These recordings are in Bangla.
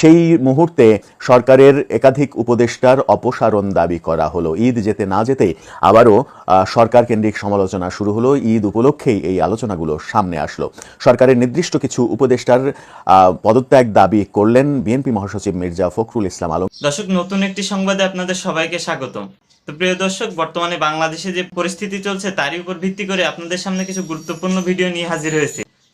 সেই মুহূর্তে সরকারের একাধিক উপদেষ্টার অপসারণ দাবি করা হলো। ঈদ যেতে না যেতেই আবারও সরকার কেন্দ্রিক সমালোচনা শুরু হলো। ঈদ উপলক্ষেই এই আলোচনাগুলো সামনে আসলো। সরকারের নির্দিষ্ট কিছু উপদেষ্টার পদত্যাগ দাবি করলেন বিএনপি মহাসচিব মির্জা ফখরুল ইসলাম আলম। দর্শক, নতুন একটি সংবাদে আপনাদের সবাইকে স্বাগতম। তো প্রিয় দর্শক, বর্তমানে বাংলাদেশে যে পরিস্থিতি চলছে, তারই উপর ভিত্তি করে আপনাদের সামনে কিছু গুরুত্বপূর্ণ ভিডিও নিয়ে হাজির হয়েছে।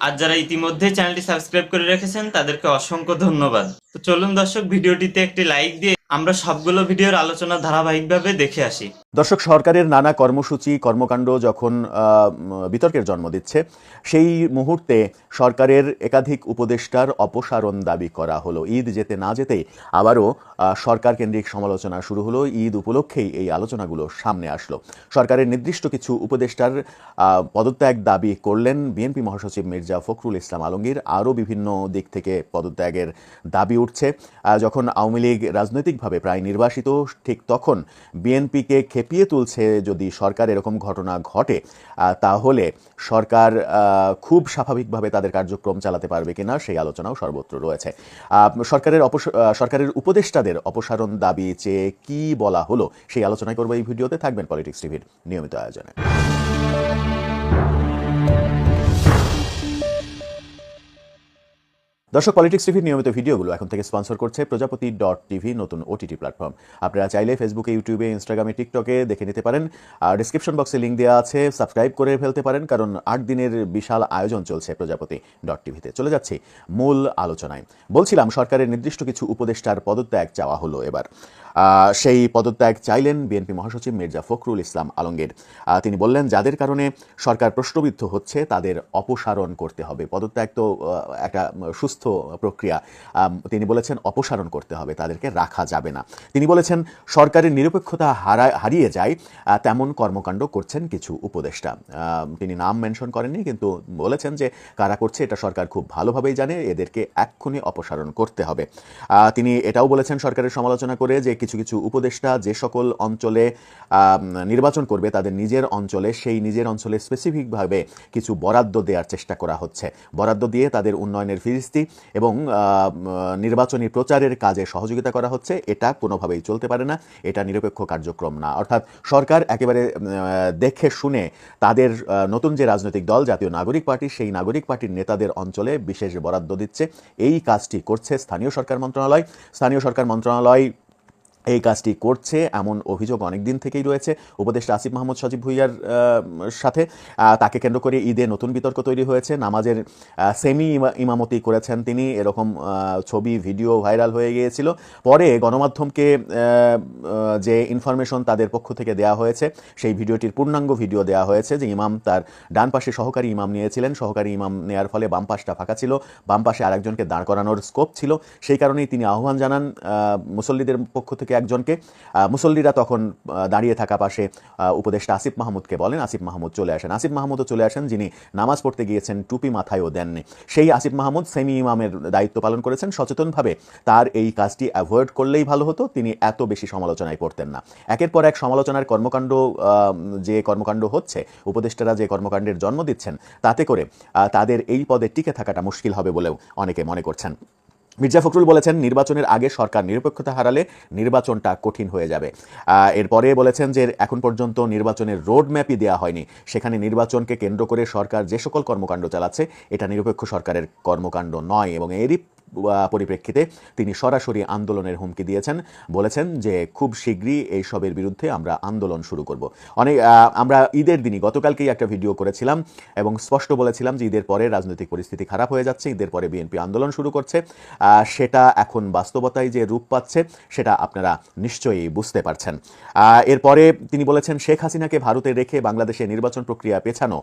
আর যারা ইতিমধ্যে চ্যানেলটি সাবস্ক্রাইব করে রেখেছেন, তাদেরকে অসংখ্য ধন্যবাদ। তো চলুন দর্শক, ভিডিওটিতে একটি লাইক দিয়ে আমরা সবগুলো ভিডিওর আলোচনা ধারাবাহিকভাবে দেখে আসি। দর্শক, সরকারের নানা কর্মসূচি, কর্মকাণ্ড যখন বিতর্কের জন্ম দিচ্ছে, সেই মুহূর্তে সরকারের একাধিক উপদেষ্টার অপসারণ দাবি করা হলো। ঈদ যেতে না যেতেই আবারও সরকার কেন্দ্রিক সমালোচনা শুরু হলো। ঈদ উপলক্ষেই এই আলোচনাগুলো সামনে আসলো। সরকারের নির্দিষ্ট কিছু উপদেষ্টার পদত্যাগ দাবি করলেন বিএনপি মহাসচিব মির্জা ফখরুল ইসলাম আলমগীর। আরও বিভিন্ন দিক থেকে পদত্যাগের দাবি উঠছে। যখন আওয়ামী লীগ রাজনৈতিকভাবে প্রায় নির্বাসিত, ঠিক তখন বিএনপিকে খেপিয়ে তুলছে যদি সরকার এরকম ঘটনা ঘটে তাহলে সরকার খুব স্বাভাবিকভাবে তাদের কার্যক্রম চালাতে পারবে কিনা সেই আলোচনাও সর্বত্র রয়েছে। সরকারের সরকারের উপদেষ্টাদের অপসারণ দাবি চেয়ে কি বলা হলো সেই আলোচনা করব এই ভিডিওতে। থাকবেন পলিটিক্স টিভির নিয়মিত আয়োজনে। দর্শক পলিটিক্স টিভির নিয়মিত ভিডিওগুলো এখন থেকে স্পন্সর করছে প্রজাপতি ডট টিভি নতুন ওটিটি প্ল্যাটফর্ম আপনারা চাইলে ফেসবুকে ইউটিউবে ইনস্টাগ্রামে টিকটকে দেখে নিতে পারেন। আর ডিসক্রিপশন বক্সে লিঙ্ক দেওয়া আছে সাবস্ক্রাইব করে ফেলতে পারেন, কারণ আট দিনের বিশাল আয়োজন চলছে প্রজাপতি ডট টিভিতে চলে যাচ্ছি মূল আলোচনায়। বলছিলাম, সরকারের নির্দিষ্ট কিছু উপদেষ্টার পদত্যাগ চাওয়া হলো এবার। সেই পদত্যাগ চাইলেন বিএনপি মহাসচিব মির্জা ফখরুল ইসলাম আলমগীর। তিনি বললেন, যাদের কারণে সরকার প্রশ্নবিদ্ধ হচ্ছে, তাদের অপসারণ করতে হবে। পদত্যাগ তো একটা সুস্থ প্রক্রিয়া তিনি বলেছেন অপসারণ করতে হবে, তাদেরকে রাখা যাবে না। তিনি বলেছেন, সরকারের নিরপেক্ষতা হারা হারিয়ে যায় তেমন কর্মকাণ্ড করছেন কিছু উপদেষ্টা। তিনি নাম মেনশন করেননি, কিন্তু বলেছেন যে কারা করছে, এটা সরকার খুব ভালোভাবেই জানে, এদেরকে এক্ষুনি অপসারণ করতে হবে। তিনি এটাও বলেছেন, সরকারের সমালোচনা করে যে কিছু কিছু উপদেষ্টা যে সকল অঞ্চলে নির্বাচন করবে, তাদের নিজের অঞ্চলে, সেই নিজের অঞ্চলে স্পেসিফিকভাবে কিছু বরাদ্দ দেওয়ার চেষ্টা করা হচ্ছে। বরাদ্দ দিয়ে তাদের উন্নয়নের ফিরিস্তি এবং নির্বাচনী প্রচারের কাজে সহযোগিতা করা হচ্ছে। এটা কোনোভাবেই চলতে পারে না। এটা নিরপেক্ষ কার্যক্রম না। অর্থাৎ সরকার একেবারে দেখে শুনে তাদের নতুন যে রাজনৈতিক দল, জাতীয় নাগরিক পার্টি, সেই নাগরিক পার্টির নেতাদের অঞ্চলে বিশেষ বরাদ্দ দিচ্ছে। এই কাজটি করছে স্থানীয় সরকার মন্ত্রণালয়। স্থানীয় সরকার মন্ত্রণালয় এই কাজটি করছে এমন অভিযোগ অনেক দিন থেকেই রয়েছে উপদেষ্টা আসিফ মাহমুদ সজীব ভুইয়ার সাথে। তাকে কেন্দ্র করে ঈদে নতুন বিতর্ক তৈরি হয়েছে, নামাজের সেমি ইমামতি করেছেন তিনি, এরকম ছবি, ভিডিও ভাইরাল হয়ে গিয়েছিল। পরে গণমাধ্যমকে যে ইনফরমেশন তাদের পক্ষ থেকে দেওয়া হয়েছে, সেই ভিডিওটির পূর্ণাঙ্গ ভিডিও দেওয়া হয়েছে যে ইমাম তার ডান পাশে সহকারী ইমাম নিয়েছিলেন, সহকারী ইমাম নেয়ার ফলে বাম পাশটা ফাঁকা ছিল, বাম পাশে আরেকজনকে দাঁড় করানোর স্কোপ ছিল। সেই কারণেই তিনি আহ্বান জানান মুসল্লিদের পক্ষ থেকে একজনকে মুসল্লিরা তখন দাঁড়িয়ে থাকা পাশে উপদেষ্টা আসিফ মাহমুদকে বলেন। আসিফ মাহমুদ চলে আসেন। আসিফ মাহমুদও চলে আসেন, যিনি নামাজ পড়তে গিয়েছেন, টুপি মাথায়ও দেননি। সেই আসিফ মাহমুদ সেমি ইমামের দায়িত্ব পালন করেছেন। সচেতনভাবে তার এই কাজটি অ্যাভয়েড করলেই ভালো হতো। তিনি এত বেশি সমালোচনায় পড়তেন না। একের পর এক সমালোচনার কর্মকাণ্ড যে কর্মকাণ্ড হচ্ছে, উপদেষ্টারা যে কর্মকাণ্ডের জন্ম দিচ্ছেন, তাতে করে তাদের এই পদে টিকে থাকাটা মুশকিল হবে বলেও অনেকে মনে করছেন। মির্জা ফখরুল বলেছেন, নির্বাচনের আগে সরকার নিরপেক্ষতা হারালে নির্বাচনটা কঠিন হয়ে যাবে। এরপরে বলেছেন যে, এখন পর্যন্ত নির্বাচনের রোড ম্যাপই দেওয়া হয়নি। সেখানে নির্বাচনকে কেন্দ্র করে সরকার যে সকল কর্মকাণ্ড চালাচ্ছে, এটা নিরপেক্ষ সরকারের কর্মকাণ্ড নয় এবং এরই পরিপ্রেক্ষিতে তিনি সরাসরি আন্দোলনের হুমকি দিয়েছেন, বলেছেন যে খুব শীঘ্রই এইসবের বিরুদ্ধে আমরা আন্দোলন শুরু করব। অনেক আমরা ঈদের দিনই গতকালকেই একটা ভিডিও করেছিলাম এবং স্পষ্ট বলেছিলাম যে ঈদের পরে রাজনৈতিক পরিস্থিতি খারাপ হয়ে যাচ্ছে, ঈদের পরে বিএনপি আন্দোলন শুরু করছে। সেটা এখন বাস্তবতায় যে রূপ পাচ্ছে, সেটা আপনারা নিশ্চয়ই বুঝতে পারছেন। এরপরে তিনি বলেছেন, শেখ হাসিনাকে ভারতে রেখে বাংলাদেশে নির্বাচন প্রক্রিয়া পেছানো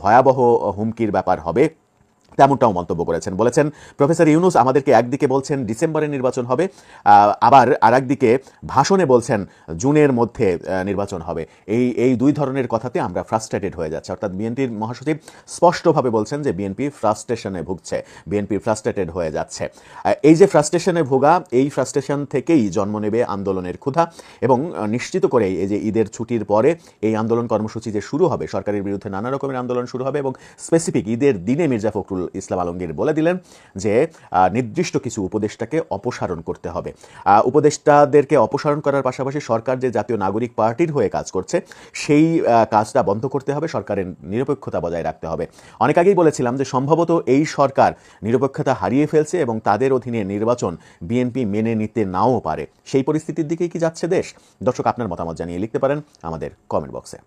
ভয়াবহ হুমকির ব্যাপার হবে। তেমনটাও মন্তব্য করেছেন। বলেছেন, প্রফেসর ইউনুস আমাদেরকে একদিকে বলছেন ডিসেম্বরে নির্বাচন হবে আবার আর একদিকে ভাষণে বলছেন জুনের মধ্যে নির্বাচন হবে। এই এই দুই ধরনের কথাতে আমরা ফ্রাস্ট্রেটেড হয়ে যাচ্ছে। অর্থাৎ বিএনপির মহাসচিব স্পষ্টভাবে বলছেন যে বিএনপি ফ্রাস্ট্রেশনে ভুগছে, বিএনপি ফ্রাস্ট্রেটেড হয়ে যাচ্ছে। এই যে ফ্রাস্ট্রেশনে ভোগা, এই ফ্রাস্ট্রেশন থেকেই জন্ম নেবে আন্দোলনের ক্ষুধা এবং নিশ্চিত করেই এই যে ঈদের ছুটির পরে এই আন্দোলন কর্মসূচি যে শুরু হবে, সরকারের বিরুদ্ধে নানা রকমের আন্দোলন শুরু হবে এবং স্পেসিফিক ঈদের দিনে মির্জা ফখরুল ইসলাম আলমগীর বলে দিলেন যে নির্দিষ্ট কিছু উপদেষ্টাকে অপসারণ করতে হবে। উপদেষ্টাদেরকে অপসারণ করার পাশাপাশি সরকার যে জাতীয় নাগরিক পার্টির হয়ে কাজ করছে, সেই কাজটা বন্ধ করতে হবে, সরকারের নিরপেক্ষতা বজায় রাখতে হবে। অনেক আগেই বলেছিলাম যে, সম্ভবত এই সরকার নিরপেক্ষতা হারিয়ে ফেলছে এবং তাদের অধীনে নির্বাচন বিএনপি মেনে নিতে নাও পারে। সেই পরিস্থিতির দিকেই কি যাচ্ছে দেশ? দর্শক, আপনার মতামত জানিয়ে লিখতে পারেন আমাদের কমেন্ট বক্সে